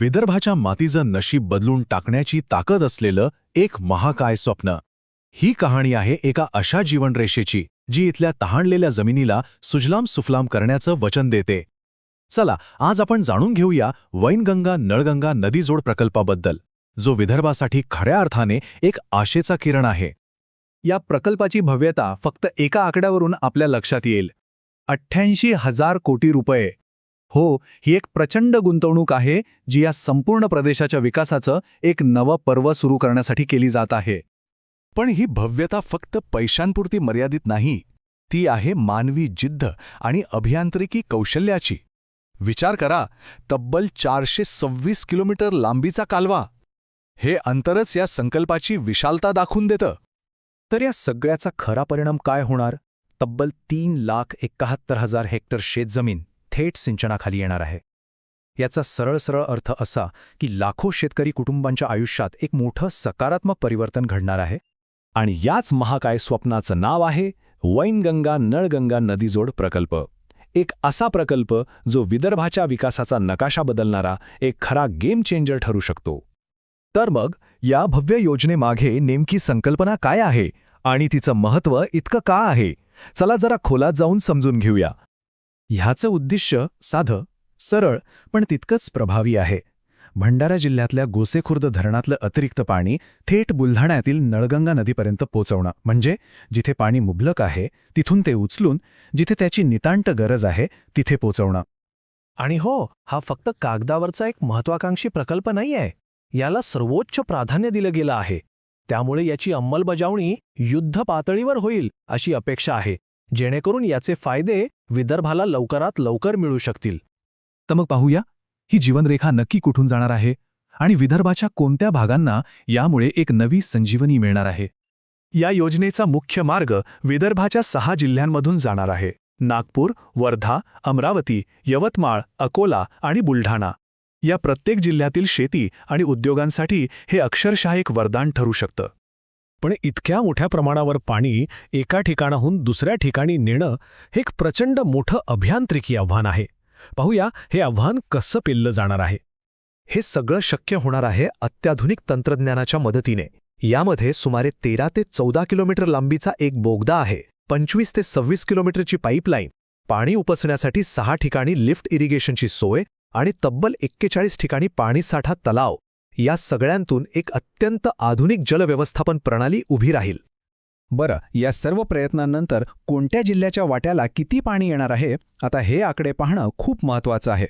विदर्भाच्या मातीचं नशीब बदलून टाकण्याची ताकद असलेलं एक महाकाय स्वप्न. ही कहाणी आहे एका अशा जीवनरेषेची जी इथल्या तहानलेल्या जमिनीला सुजलाम सुफलाम करण्याचं वचन देते. चला आज आपण जाणून घेऊया वैनगंगा नळगंगा नदीजोड प्रकल्पाबद्दल जो विदर्भासाठी खऱ्या अर्थाने एक आशेचा किरण आहे. या प्रकल्पाची भव्यता फक्त एका आकड्यावरून आपल्या लक्षात येईल. अठ्ठ्याऐंशी हजार कोटी रुपये हो ही एक प्रचंड गुंतवणूक आहे जी या संपूर्ण प्रदेशाच्या विकासाचं एक नवं पर्व सुरू करण्यासाठी केली जात आहे. पण ही भव्यता फक्त पैशांपुरती मर्यादित नाही ती आहे मानवी जिद्द आणि अभियांत्रिकी कौशल्याची. विचार करा तब्बल चारशे सव्वीस किलोमीटर लांबीचा कालवा. हे अंतरच या संकल्पाची विशालता दाखवून देतं. तर या सगळ्याचा खरा परिणाम काय होणार? तब्बल तीन लाख एकाहत्तर हजार हेक्टर शेतजमीन. थेट सिंचनाखाली येणार आहे. याचा सरळ सरळ अर्थ असा की लाखो शेतकरी कुटुंबांच्या आयुष्यात एक मोठं सकारात्मक परिवर्तन घडणार आहे आणि याच महाकाय स्वप्नाचं नाव आहे वैनगंगा नळगंगा नदीजोड प्रकल्प. एक असा प्रकल्प जो विदर्भाच्या विकासाचा नकाशा बदलणारा एक खरा गेम चेंजर ठरू शकतो. तर मग या भव्य योजनेमागे नेमकी संकल्पना काय आहे आणि तिचं महत्त्व इतकं का आहे? चला जरा खोलात जाऊन समजून घेऊया. ह्याचं उद्दिष्ट साधं सरळ पण तितकंच प्रभावी आहे. भंडारा जिल्ह्यातल्या गोसेखुर्द धरणातलं अतिरिक्त पाणी थेट बुलढाण्यातील नळगंगा नदीपर्यंत पोचवणं. म्हणजे जिथे पाणी मुबलक आहे तिथून ते उचलून जिथे त्याची नितांत गरज आहे तिथे पोचवणं. आणि हो हा फक्त कागदावरचा एक महत्वाकांक्षी प्रकल्प नाही आहे याला सर्वोच्च प्राधान्य दिलं गेलं आहे. त्यामुळे याची अंमलबजावणी युद्ध पातळीवर होईल अशी अपेक्षा आहे. जेणेकरून याचे फायदे विदर्भाला लवकरात लवकर मिळू शकतील. तर मग पाहूया ही जीवनरेखा नक्की कुठून जाणार आहे आणि विदर्भाच्या कोणत्या भागांना यामुळे एक नवी संजीवनी मिळणार आहे? या योजनेचा मुख्य मार्ग विदर्भाच्या सहा जिल्ह्यांमधून जाणार आहे. नागपूर वर्धा अमरावती यवतमाळ अकोला आणि बुलढाणा. या प्रत्येक जिल्ह्यातील शेती आणि उद्योगांसाठी हे अक्षरशः एक वरदान ठरू शकतं. पण इतक्या मोठ्या प्रमाणावर पाणी एका ठिकाणाहून दुसऱ्या ठिकाणी नेणं हे एक प्रचंड मोठं अभियांत्रिकी आव्हान आहे. पाहूया हे आव्हान कसं पेललं जाणार आहे. हे सगळं शक्य होणार आहे अत्याधुनिक तंत्रज्ञानाच्या मदतीने. यामध्ये सुमारे तेरा ते चौदा किलोमीटर लांबीचा एक बोगदा आहे पंचवीस ते सव्वीस किलोमीटरची पाईपलाईन पाणी उपसण्यासाठी सहा ठिकाणी लिफ्ट इरिगेशनची सोय आणि तब्बल एक्केचाळीस ठिकाणी पाणीसाठा तलाव या सगळ्यांतून एक अत्यंत आधुनिक जलव्यवस्थापन प्रणाली उभी राहील. बरं या सर्व प्रयत्नांनंतर कोणत्या जिल्ह्याच्या वाट्याला किती पाणी येणार आहे? आता हे आकडे पाहणं खूप महत्वाचं आहे.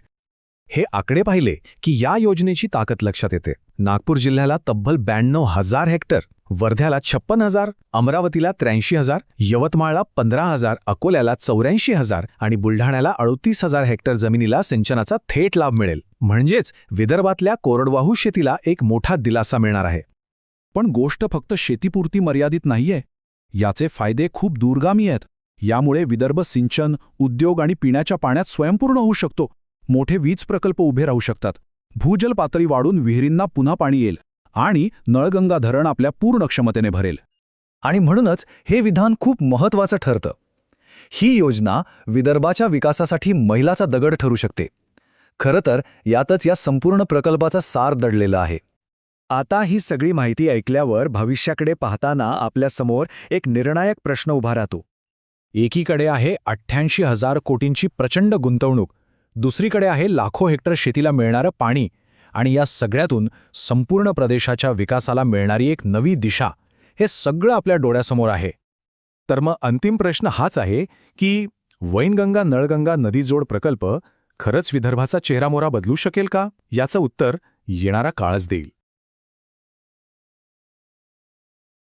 हे आकडे पाहिले की या योजनेची ताकद लक्षात येते. नागपूर जिल्ह्याला तब्बल ब्याण्णव हजार हेक्टर वर्ध्याला छप्पन हजार अमरावतीला त्र्याऐंशी हजार यवतमाळला पंधरा हजार अकोल्याला चौऱ्याऐंशी हजार आणि बुलढाण्याला अडतीस हजार हेक्टर जमिनीला सिंचनाचा थेट लाभ मिळेल. म्हणजेच विदर्भातल्या कोरडवाहू शेतीला एक मोठा दिलासा मिळणार आहे. पण गोष्ट फक्त शेतीपुरती मर्यादित नाहीये. याचे फायदे खूप दूरगामी आहेत. यामुळे विदर्भ सिंचन उद्योग आणि पिण्याच्या पाण्यात स्वयंपूर्ण होऊ शकतो. मोठे वीज प्रकल्प उभे राहू शकतात. भूजल पातळी वाढून विहिरींना पुन्हा पाणी येईल आणि नळगंगा धरण आपल्या पूर्ण क्षमतेने भरेल. आणि म्हणूनच हे विधान खूप महत्वाचं ठरतं. ही योजना विदर्भाच्या विकासासाठी महिलाचा दगड ठरू शकते. खरं तर यातच या संपूर्ण प्रकल्पाचा सार दडलेला आहे. आता ही सगळी माहिती ऐकल्यावर भविष्याकडे पाहताना आपल्यासमोर एक निर्णायक प्रश्न उभा राहतो. एकीकडे आहे अठ्ठ्याऐंशी हजार कोटींची प्रचंड गुंतवणूक दुसरीकडे आहे लाखो हेक्टर शेतीला मिळणारं पाणी आणि या सगळ्यातून संपूर्ण प्रदेशाच्या विकासाला मिळणारी एक नवी दिशा हे सगळं आपल्या डोळ्यासमोर आहे. तर मग अंतिम प्रश्न हाच आहे की वैनगंगा नळगंगा नदीजोड प्रकल्प खरंच विदर्भाचा चेहरामोरा बदलू शकेल का? याचं उत्तर येणारा काळच देईल.